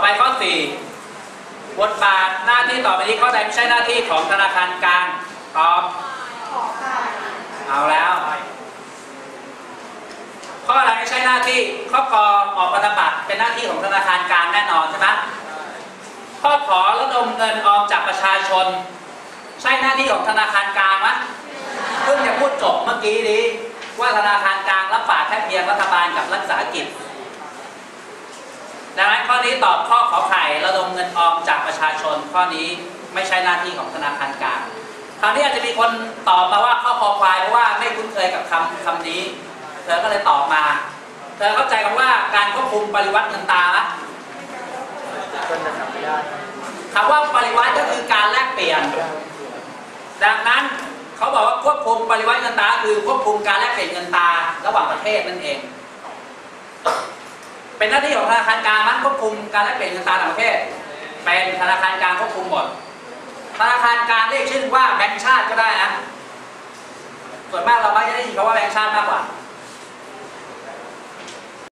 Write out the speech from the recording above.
อไปข้อสี่บทบาทหน้าที่ต่อไปนี้ข้อใดไม่ใช่หน้าที่ของธนาคารกลางตอบเอาแล้ว ข้ออะไรไม่ใช่หน้าที่ข้อกอออกพันธบัตรเป็นหน้าที่ของธนาคารกลางแน่นอนใช่ไหมข้อขอระดมเงินออมจากประชาชน ใช่หน้าที่ของธนาคารกลางไหมเพิ่งจะพูดจบเมื่อกี้นี้ว่าธนาคารกลางรับฝากแค่เพียงรัฐบาลกับรัฐวิสาหกิจ ดังนั้นข้อนี้ตอบข้อขอไข่ระดมเงินออมจากประชาชน ข้อนี้ไม่ใช่หน้าที่ของธนาคารกลางคราวนี้อาจจะมีคนตอบมาว่าข้อคอควายเพราะว่าไม่คุ้นเคยกับคำคำนี้ เธอก็เลยตอบมา เธอเข้าใจคำว่าการควบคุมปริวัติเงินตราไหมต้นจะทำไม่ได้คำว่าปริวัติก็คือการแลกเปลี่ยน ดังนั้นเขาบอกว่าควบคุมปริวัติเงินตราคือควบคุมการแลกเปลี่ยนเงินตราระหว่างประเทศนั่นเอง เป็นหน้าที่ของธนาคารกลางมันควบคุมการแลกเปลี่ยนเงินตราต่างประเทศ เป็นธนาคารกลางควบคุมหมดธนาคารกลางเรียกชื่อว่าแบงก์ชาติก็ได้นะส่วนมากเราไม่ได้ยินคำว่าแบงก์ชาติมากกว่า